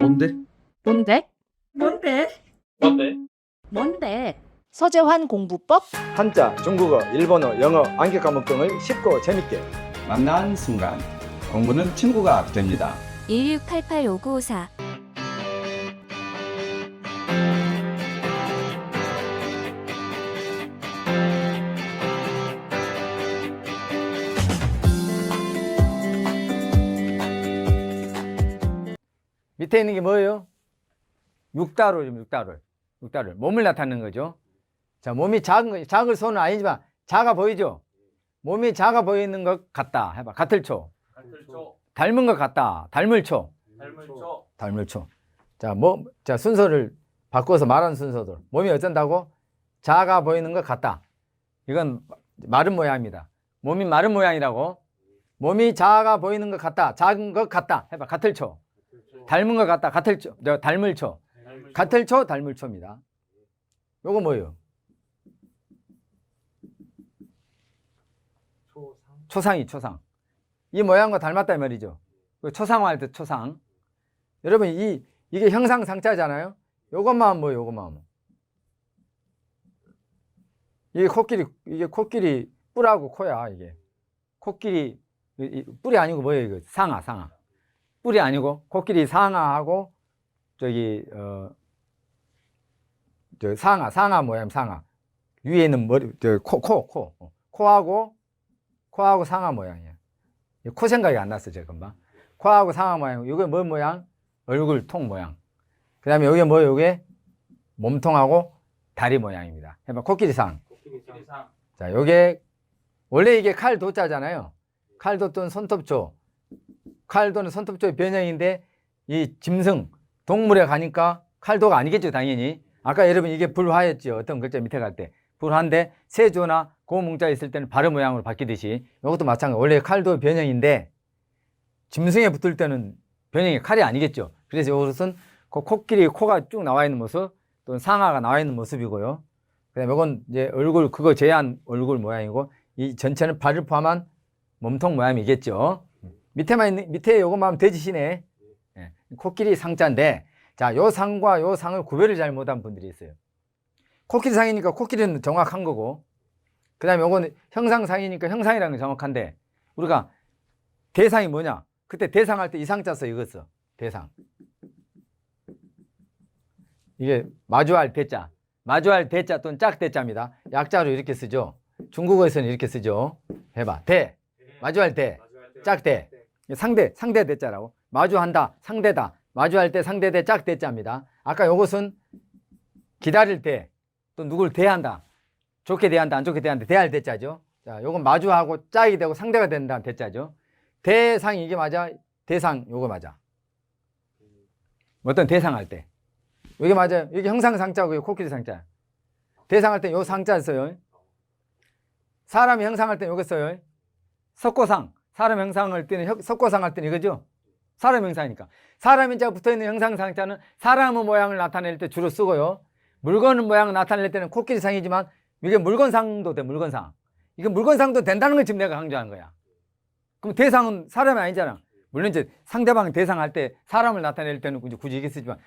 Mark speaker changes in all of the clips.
Speaker 1: 뭔데?
Speaker 2: 뭔데?
Speaker 3: 뭔데?
Speaker 1: 뭔데?
Speaker 2: 뭔데?
Speaker 4: 서재환 공부법
Speaker 5: 한자, 중국어, 일본어, 영어, 암기 과목 등을 쉽고 재밌게
Speaker 6: 만난 순간 공부는 친구가 됩니다.
Speaker 7: 16885954
Speaker 8: 밑에 있는 게 뭐예요? 육다를. 육다를. 몸을 나타내는 거죠. 자, 몸이 작은 거, 작은 손은 아니지만 작아 보이죠? 몸이 작아 보이는 것 같다. 해봐. 같을 초. 닮은 것 같다. 닮을 초.
Speaker 1: 닮을 초,
Speaker 8: 닮을 초. 자, 뭐, 자, 순서를 바꿔서 말하는 순서들. 몸이 어쩐다고? 작아 보이는 것 같다. 이건 마른 모양입니다. 몸이 마른 모양이라고. 몸이 작아 보이는 것 같다. 작은 것 같다. 해봐. 같을 초. 닮은 것 같다. 같을 초. 저 닮을 초.
Speaker 1: 닮을초,
Speaker 8: 같을 초, 닮을 초입니다. 요거 뭐예요?
Speaker 1: 초상,
Speaker 8: 초상이 초상. 이 모양과 닮았다 이 말이죠. 그 초상화할 때 초상. 여러분 이 이게 형상 상자잖아요. 요것만 뭐 요것만 뭐. 이게 코끼리 이게 코끼리 뿔하고 코야 이게. 코끼리 뿔이 아니고 뭐예요 이거 상아 상아. 뿔이 아니고 코끼리 상아하고 저기 어 저 상아 상아 모양 상아 위에 있는 머리 저코 코 코 코, 코하고 코하고 상아 모양이에요. 이코 생각이 안 났어, 제가 금방. 코하고 상아 모양. 이게 뭐 모양? 얼굴 통 모양. 그 다음에 여기 뭐예요? 이게 몸통하고 다리 모양입니다. 해봐. 코끼리상.
Speaker 1: 코끼리상,
Speaker 8: 자, 요게, 원래 이게 칼 도자잖아요. 칼도 또는 손톱조. 칼도는 손톱조의 변형인데, 이 짐승, 동물에 가니까 칼도가 아니겠죠, 당연히. 아까 여러분 이게 불화였죠. 어떤 글자 밑에 갈 때. 불화인데, 세조나 고문자 있을 때는 발음 모양으로 바뀌듯이, 이것도 마찬가지. 원래 칼도 변형인데, 짐승에 붙을 때는 변형이 칼이 아니겠죠. 그래서 이것은 그 코끼리 코가 쭉 나와 있는 모습, 또는 상아가 나와 있는 모습이고요. 그다음에 이건 이제 얼굴 그거 제한 얼굴 모양이고 이 전체는 발을 포함한 몸통 모양이겠죠. 밑에만 있는 밑에 요것만 하면 돼지시네. 예, 코끼리 상자인데 자, 요 상과 요 상을 구별을 잘 못한 분들이 있어요. 코끼리 상이니까 코끼리는 정확한 거고 그 다음에 요거는 형상 상이니까 형상이라는 게 정확한데 우리가 대상이 뭐냐? 그때 대상할 때 이 상자 써 이거 써. 대상. 이게 마주할 대자. 마주할 대자 또는 짝 대자입니다. 약자로 이렇게 쓰죠. 중국어에서는 이렇게 쓰죠. 해봐. 대. 마주할 대. 짝대. 상대. 상대 대자라고. 마주한다. 상대다. 마주할 때 상대 대 짝 대자입니다. 아까 요것은 기다릴 때 또 누굴 대한다. 좋게 대한다. 안 좋게 대한다. 대할 대자죠. 자, 요건 마주하고 짝이 되고 상대가 된다는 대자죠. 대상 이게 맞아? 대상 요거 맞아. 어떤 대상 할 때. 이게 맞아요. 이게 형상 상자고 이게 코끼리 상자. 대상할 때 요 상자 써요. 사람이 형상할 때 요거 써요. 석고상. 사람 형상 할 때는 형- 석고상 할 때는 이거죠. 사람 형상이니까. 사람 인자가 붙어 있는 형상 상자는 사람의 모양을 나타낼 때 주로 쓰고요. 물건 모양을 나타낼 때는 코끼리 상이지만 이게 물건상도 돼. 물건상. 이게 물건상도 된다는 걸 지금 내가 강조한 거야. 그럼 대상은 사람이 아니잖아. 물론 이제 상대방 대상할 때 사람을 나타낼 때는 굳이 이게 쓰지만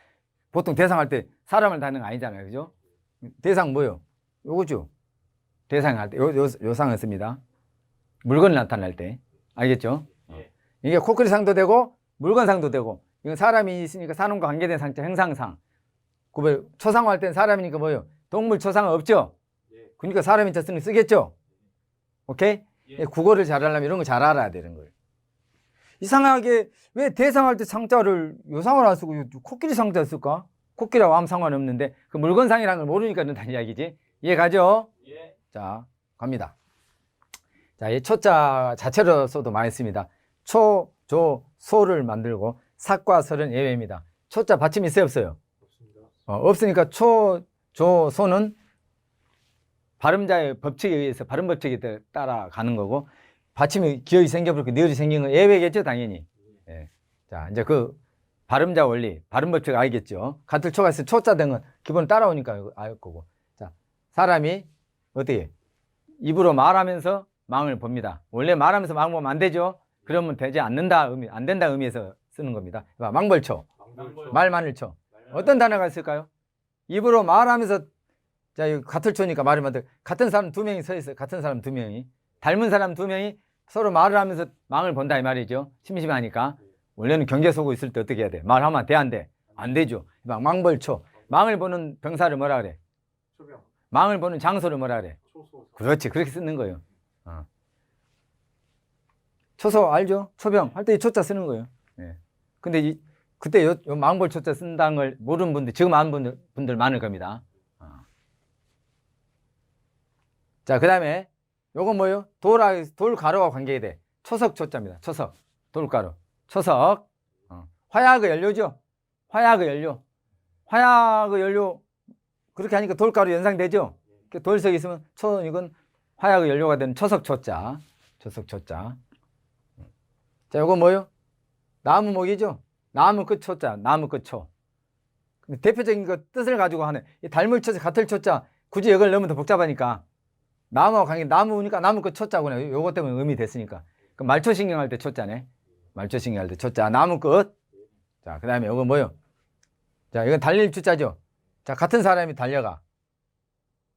Speaker 8: 보통 대상할 때 사람을 다는 거 아니잖아요. 그죠? 대상 뭐요? 요거죠. 대상할 때, 요, 요, 요 상을 씁니다. 물건을 나타낼 때. 알겠죠?
Speaker 1: 예.
Speaker 8: 이게 코끼리 상도 되고, 물건 상도 되고, 이건 사람이 있으니까 사람과 관계된 상자, 형상상. 구별, 초상화할 때는 사람이니까 뭐요? 동물 초상은 없죠?
Speaker 1: 예.
Speaker 8: 그러니까 사람이 쳤으니 쓰겠죠? 오케이?
Speaker 1: 예.
Speaker 8: 국어를 잘하려면 이런 거 잘 알아야 되는 거예요. 이상하게 왜 대상할 때 상자를 요상을 안 쓰고 코끼리 상자 쓸까? 코끼리하고 아무 상관없는데 그 물건상이라는 걸 모르니까 그런다는 이야기지. 이해 가죠?
Speaker 1: 예,
Speaker 8: 자, 갑니다. 자, 이 초자 자체로 써도 많이 씁니다. 초, 조, 소를 만들고 삭과 설은 예외입니다. 초자 받침 있어요, 없어요? 어, 없으니까 초, 조, 소는 발음자의 법칙에 의해서 발음 법칙에 따- 따라가는 거고 받침이 기억이 생겨버리고 니을이 생긴 건 예외겠죠, 당연히. 예. 자, 이제 그 발음자 원리, 발음 법칙 알겠죠? 같은 초가 있으면 초자 된건 기본 따라오니까 알 거고. 자, 사람이 어떻게 입으로 말하면서 망을 봅니다. 원래 말하면서 망 보면 안 되죠? 그러면 되지 않는다 의미, 안 된다 의미에서 쓰는 겁니다. 봐, 망벌초. 말 많을 초. 어떤 단어가 있을까요? 입으로 말하면서 자, 이거 같을 초니까 말을 만들 같은 사람 두 명이 서 있어요. 같은 사람 두 명이. 닮은 사람 두 명이 서로 말을 하면서 망을 본다 이 말이죠. 심심하니까. 원래는 경계 서고 있을 때 어떻게 해야 돼? 말하면 돼, 안 돼? 안 되죠. 막 망벌초. 망을 보는 병사를 뭐라 그래? 망을 보는 장소를 뭐라 그래? 그렇지. 그렇게 쓰는 거예요. 어. 초소 알죠? 초병 할 때 이 초자 쓰는 거예요. 예. 근데 이 그때 요, 요 망벌 초자 쓴다는 걸 모르는 분들 지금 아는 분들, 분들 많을 겁니다. 어. 자, 그다음에 요건 뭐예요? 돌아 돌 가루와 관계돼. 초석 초자입니다. 초석. 돌가루. 초석. 어. 화약의 연료죠. 화약의 연료. 화약의 연료 그렇게 하니까 돌가루 연상되죠. 그 돌석이 있으면 초 이건 화약의 연료가 되는 초석 초자. 초석 초자. 자, 요거 뭐요? 나무 목이죠? 나무 끝 초자, 나무 끝 초. 대표적인 거 뜻을 가지고 하는 이 닮을 초자, 같을 초자 굳이 이걸 넣으면 더 복잡하니까 나무와 관계 나무니까 나무 끝 초자구나. 요거 때문에 의미 됐으니까. 그 말초신경 할때 초자네. 말초신경 할때 초자, 나무 끝. 자, 그 다음에 요거 뭐요? 자, 이건 달릴 주자죠. 자, 같은 사람이 달려가.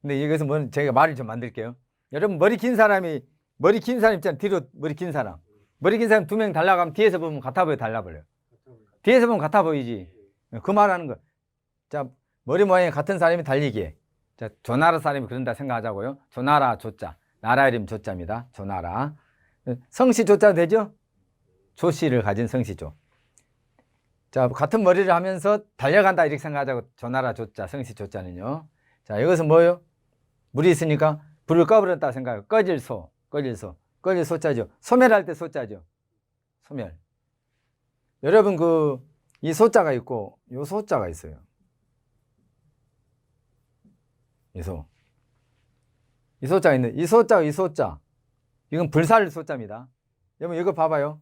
Speaker 8: 근데 여기서 뭐 제가 말을 좀 만들게요. 여러분 머리 긴 사람이 머리 긴 사람 있잖아요. 뒤로 머리 긴 사람. 머리 긴 사람 두 명 달라가면 뒤에서 보면 같아 보여 달라 보여요. 뒤에서 보면 같아 보이지. 그 말하는 거. 자, 머리 모양이 같은 사람이 달리기에. 자, 조나라 사람이 그런다 생각하자고요. 조나라 조자. 나라 이름 조자입니다. 조나라. 성씨 조자 되죠? 조씨를 가진 성씨조. 자, 같은 머리를 하면서 달려간다 이렇게 생각하자고. 조나라 조자, 성씨 조자는요. 자, 이것은 뭐예요? 물이 있으니까 불을 꺼버렸다 생각해요. 꺼질 소, 꺼질 소. 꺼질 소자죠. 소멸할 때 소자죠. 소멸. 여러분 그 이 소자가 있고 요 소자가 있어요. 이 소. 이 소자가 있는 이 소자 이 소자. 이건 불살 소자입니다. 여러분 이거 봐봐요.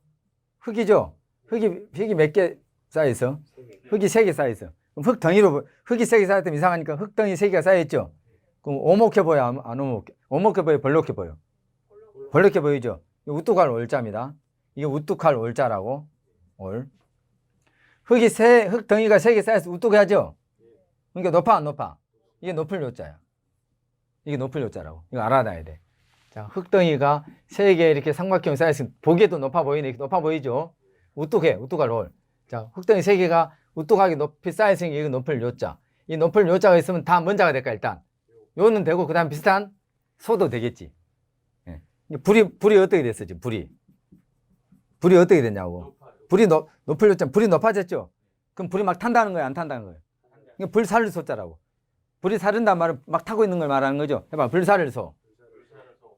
Speaker 8: 흙이죠. 흙이 흙이 몇 개 쌓여 있어? 흙이 세 개 쌓여 있어. 흙 덩이로 보- 흙이 세 개 쌓였다면 이상하니까 흙 덩이 세 개가 쌓여 있죠. 그럼 오목해 보여 안, 안 오목해? 오목해 보여 벌록해 보여? 벌겋게 보이죠? 우뚝할 올자입니다. 이게 우뚝할 올자라고. 올. 흙이 세, 흙 덩이가 세 개 쌓여서 우뚝하죠? 그러니까 높아, 안 높아? 이게 높을 요자야. 이게 높을 요자라고. 이거 알아놔야 돼. 자, 흙 덩이가 세 개 이렇게 삼각형이 쌓여서 보기에도 높아 보이네. 높아 보이죠? 우뚝해, 우뚝할 올. 자, 흙 덩이 세 개가 우뚝하게 높이 쌓여있으니까 이거 높을 요자. 이 높을 요자가 있으면 다 먼자가 될까, 일단? 요는 되고, 그 다음 비슷한 소도 되겠지. 이제 불이 불이 어떻게 됐어 지금 불이? 불이 어떻게 됐냐고. 불이 높 높을 요점 불이 높아졌죠? 그럼 불이 막 탄다는 거야 안 탄다는 거예요 이게 불살을 쏘자라고. 불이 사른단 말은 막 타고 있는 걸 말하는 거죠? 해봐 불살을 쏘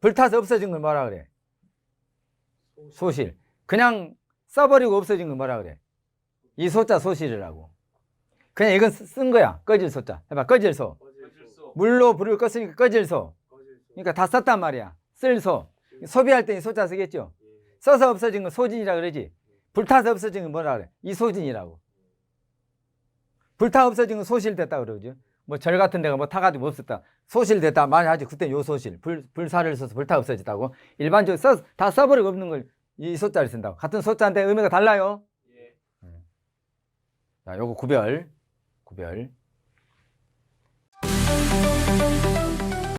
Speaker 8: 불타서 없어진 걸 뭐라 그래? 소실. 그냥 써버리고 없어진 걸 뭐라 그래? 이 소자 소실이라고. 그냥 이건 쓰- 쓴 거야 꺼질 소자. 해봐 꺼질 소 물로 불을 껐으니까 꺼질 소 그러니까 다 썼단 말이야 쓸 소. 소비할 때 이 소자 쓰겠죠? 써서 없어진 건 소진이라 그러지. 불타서 없어진 건 뭐라 그래? 이 소진이라고. 불타 없어진 건 소실됐다 그러죠. 뭐 절 같은 데가 뭐 타가지고 없었다. 소실됐다 많이 하지. 그때 요 소실. 불, 불사를 써서 불타 없어졌다고. 일반적으로 써, 다 써버리고 없는 걸 이 소자를 쓴다고. 같은 소자인데 의미가 달라요. 자, 요거 구별. 구별. Bye.